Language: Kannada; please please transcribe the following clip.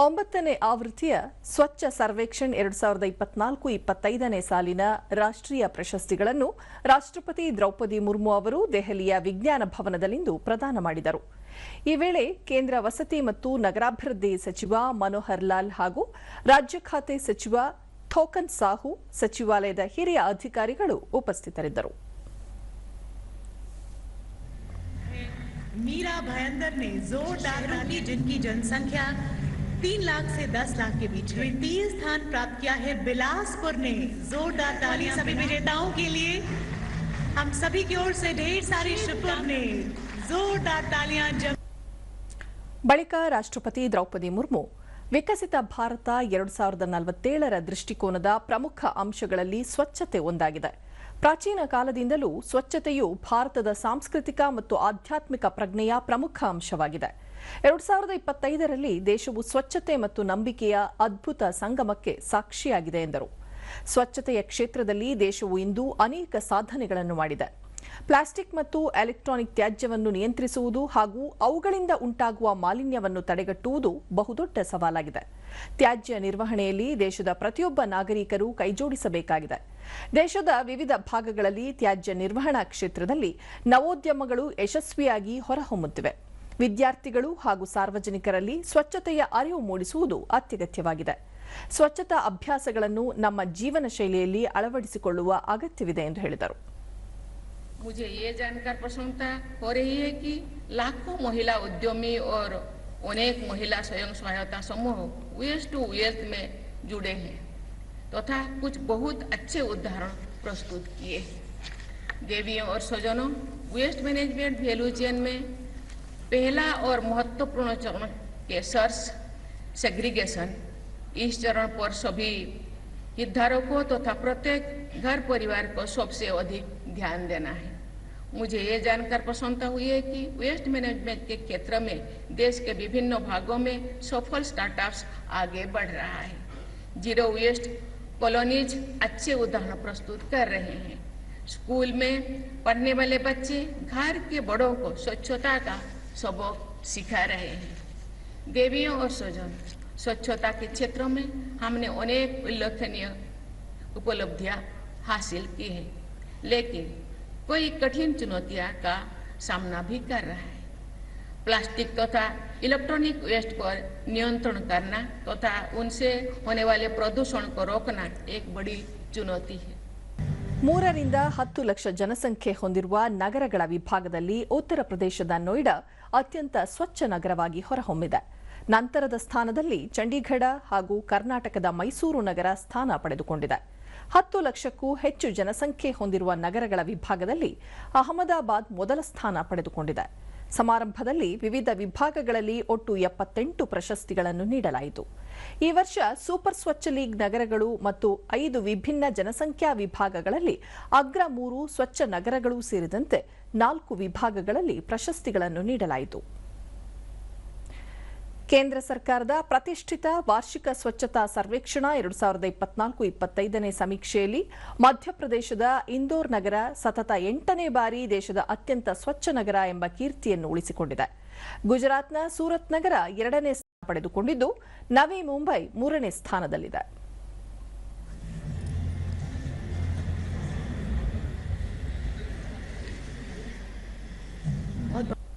ಒಂಬತ್ತನೇ ಆವೃತ್ತಿಯ ಸ್ವಚ್ಛ ಸರ್ವೇಕ್ಷಣ್ ಎರಡು ಸಾವಿರದ ಇಪ್ಪತ್ನಾಲ್ಕು ಇಪ್ಪತ್ತೈದನೇ ಸಾಲಿನ ರಾಷ್ಟ್ರೀಯ ಪ್ರಶಸ್ತಿಗಳನ್ನು ರಾಷ್ಟ್ರಪತಿ ದ್ರೌಪದಿ ಮುರ್ಮು ಅವರು ದೆಹಲಿಯ ವಿಜ್ಞಾನ ಭವನದಲ್ಲಿಂದು ಪ್ರದಾನ ಮಾಡಿದರು ಈ ವೇಳೆ ಕೇಂದ್ರ ವಸತಿ ಮತ್ತು ನಗರಾಭಿವೃದ್ಧಿ ಸಚಿವ ಮನೋಹರ್ ಲಾಲ್ ಹಾಗೂ ರಾಜ್ಯ ಖಾತೆ ಸಚಿವ ಥೋಕನ್ ಸಾಹು ಸಚಿವಾಲಯದ ಹಿರಿಯ ಅಧಿಕಾರಿಗಳು ಉಪಸ್ಥಿತರಿದ್ದರು मीरा भयंदर ने जोरदार रैली जिनकी जनसंख्या तीन लाख से दस लाख के बीच है द्वितीय स्थान प्राप्त किया है बिलासपुर ने जोरदार तालियां सभी विजेताओं के लिए हम सभी की ओर से ढेर सारी शुभकामनाएं जोरदार तालियां जब ಬಳಿಕ ರಾಷ್ಟ್ರಪತಿ ದ್ರೌಪದಿ ಮುರ್ಮು ವಿಕಸಿತ ಭಾರತ ಎರಡು ಸಾವಿರದ ನಲವತ್ತೇಳರ ದೃಷ್ಟಿಕೋನದ ಪ್ರಮುಖ ಅಂಶಗಳಲ್ಲಿ ಸ್ವಚ್ಛತೆ ಒಂದಾಗಿದೆ ಪ್ರಾಚೀನ ಕಾಲದಿಂದಲೂ ಸ್ವಚ್ಛತೆಯು ಭಾರತದ ಸಾಂಸ್ಕೃತಿಕ ಮತ್ತು ಆಧ್ಯಾತ್ಮಿಕ ಪ್ರಜ್ಞೆಯ ಪ್ರಮುಖ ಅಂಶವಾಗಿದೆ ಎರಡು ಸಾವಿರದ ಇಪ್ಪತ್ತೈದರಲ್ಲಿ ದೇಶವು ಸ್ವಚ್ಛತೆ ಮತ್ತು ನಂಬಿಕೆಯ ಅದ್ಭುತ ಸಂಗಮಕ್ಕೆ ಸಾಕ್ಷಿಯಾಗಿದೆ ಎಂದರು. ಸ್ವಚ್ಛತೆಯ ಕ್ಷೇತ್ರದಲ್ಲಿ ದೇಶವು ಇಂದು ಅನೇಕ ಸಾಧನೆಗಳನ್ನು ಮಾಡಿದೆ. ಪ್ಲಾಸ್ಟಿಕ್ ಮತ್ತು ಎಲೆಕ್ಟ್ರಾನಿಕ್ ತ್ಯಾಜ್ಯವನ್ನು ನಿಯಂತ್ರಿಸುವುದು ಹಾಗೂ ಅವುಗಳಿಂದ ಉಂಟಾಗುವ ಮಾಲಿನ್ಯವನ್ನು ತಡೆಗಟ್ಟುವುದು ಬಹುದೊಡ್ಡ ಸವಾಲಾಗಿದೆ. ತ್ಯಾಜ್ಯ ನಿರ್ವಹಣೆಯಲ್ಲಿ ದೇಶದ ಪ್ರತಿಯೊಬ್ಬ ನಾಗರಿಕರು ಕೈಜೋಡಿಸಬೇಕಾಗಿದೆ. ದೇಶದ ವಿವಿಧ ಭಾಗಗಳಲ್ಲಿ ತ್ಯಾಜ್ಯ ನಿರ್ವಹಣಾ ಕ್ಷೇತ್ರದಲ್ಲಿ ನವೋದ್ಯಮಗಳು ಯಶಸ್ವಿಯಾಗಿ ಹೊರಹೊಮ್ಮುತ್ತಿವೆ. ವಿದ್ಯಾರ್ಥಿಗಳು ಹಾಗೂ ಸಾರ್ವಜನಿಕರಲ್ಲಿ ಸ್ವಚ್ಛತೆಯ ಅರಿವು ಮೂಡಿಸುವುದು ಅತ್ಯಗತ್ಯವಾಗಿದೆ ಸ್ವಚ್ಛತಾ ಅಭ್ಯಾಸಗಳನ್ನು ನಮ್ಮ ಜೀವನ ಶೈಲಿಯಲ್ಲಿ ಅಳವಡಿಸಿಕೊಳ್ಳುವ ಅಗತ್ಯವಿದೆ ಎಂದು ಹೇಳಿದರು मुझे ये जानकर प्रसन्नता हो रही है कि लाखों महिला उद्यमी और अनेक महिला स्वयं सहायता समूह वेस्ट टू वेल्थ में जुड़े हैं तथा कुछ बहुत अच्छे उदाहरण प्रस्तुत किए देवियों और स्वजनों वेस्ट मैनेजमेंट वैल्यू चेन में पहला और महत्वपूर्ण चरण के सर्च सेग्रीगेशन इस चरण पर सभी हितधारकों तथा तो प्रत्येक घर परिवार को सबसे अधिक ध्यान देना है। मुझे ये जानकर प्रसन्नता हुई है कि वेस्ट मैनेजमेंट के क्षेत्र में देश के विभिन्न भागों में सफल स्टार्टअप्स आगे बढ़ रहा है। ज़ीरो वेस्ट कॉलोनीज अच्छे उदाहरण प्रस्तुत कर रहे हैं। स्कूल में पढ़ने वाले बच्चे घर के बड़ों को स्वच्छता का सबक सिखा रहे हैं। देवियों और स्वजन स्वच्छता के क्षेत्रों में हमने अनेक उल्लेखनीय उपलब्धियाँ हासिल की हैं, लेकिन कोई कठिन चुनौतियाँ का सामना भी कर रहा है। प्लास्टिक तथा तो इलेक्ट्रॉनिक वेस्ट पर नियंत्रण करना तथा तो उनसे होने वाले प्रदूषण को रोकना एक बड़ी चुनौती है। ಮೂರರಿಂದ ಹತ್ತು ಲಕ್ಷ ಜನಸಂಖ್ಯೆ ಹೊಂದಿರುವ ನಗರಗಳ ವಿಭಾಗದಲ್ಲಿ ಉತ್ತರ ಪ್ರದೇಶದ ನೋಯ್ಡಾ ಅತ್ಯಂತ ಸ್ವಚ್ಛ ನಗರವಾಗಿ ಹೊರಹೊಮ್ಮಿದೆ. ನಂತರದ ಸ್ಥಾನದಲ್ಲಿ ಚಂಡೀಗಢ ಹಾಗೂ ಕರ್ನಾಟಕದ ಮೈಸೂರು ನಗರ ಸ್ಥಾನ ಪಡೆದುಕೊಂಡಿದೆ. ಹತ್ತು ಲಕ್ಷಕ್ಕೂ ಹೆಚ್ಚು ಜನಸಂಖ್ಯೆ ಹೊಂದಿರುವ ನಗರಗಳ ವಿಭಾಗದಲ್ಲಿ ಅಹಮದಾಬಾದ್ ಮೊದಲ ಸ್ಥಾನ ಪಡೆದುಕೊಂಡಿದೆ. ಸಮಾರಂಭದಲ್ಲಿ ವಿವಿಧ ವಿಭಾಗಗಳಲ್ಲಿ ಒಟ್ಟು ಎಪ್ಪತ್ತೆಂಟು ಪ್ರಶಸ್ತಿಗಳನ್ನು ನೀಡಲಾಯಿತು. ಈ ವರ್ಷ ಸೂಪರ್ ಸ್ವಚ್ಛ ಲೀಗ್ ನಗರಗಳು ಮತ್ತು ಐದು ವಿಭಿನ್ನ ಜನಸಂಖ್ಯಾ ವಿಭಾಗಗಳಲ್ಲಿ ಅಗ್ರ ಮೂರು ಸ್ವಚ್ಛ ನಗರಗಳು ಸೇರಿದಂತೆ ನಾಲ್ಕು ವಿಭಾಗಗಳಲ್ಲಿ ಪ್ರಶಸ್ತಿಗಳನ್ನು ನೀಡಲಾಯಿತು. ಕೇಂದ್ರ ಸರ್ಕಾರದ ಪ್ರತಿಷ್ಠಿತ ವಾರ್ಷಿಕ ಸ್ವಚ್ಛತಾ ಸರ್ವೇಕ್ಷಣಾ ಎರಡು ಸಾವಿರದ ಇಪ್ಪತ್ನಾಲ್ಕು ಇಪ್ಪತ್ತೈದನೇ ಸಮೀಕ್ಷೆಯಲ್ಲಿ ಮಧ್ಯಪ್ರದೇಶದ ಇಂದೋರ್ ನಗರ ಸತತ ಎಂಟನೇ ಬಾರಿ ದೇಶದ ಅತ್ಯಂತ ಸ್ವಚ್ಛ ನಗರ ಎಂಬ ಕೀರ್ತಿಯನ್ನು ಉಳಿಸಿಕೊಂಡಿದೆ. ಗುಜರಾತ್ನ ಸೂರತ್ ನಗರ ಎರಡನೇ ಸ್ಥಾನ ಪಡೆದುಕೊಂಡಿದ್ದು, ನವಿ ಮುಂಬೈ ಮೂರನೇ ಸ್ಥಾನದಲ್ಲಿದೆ.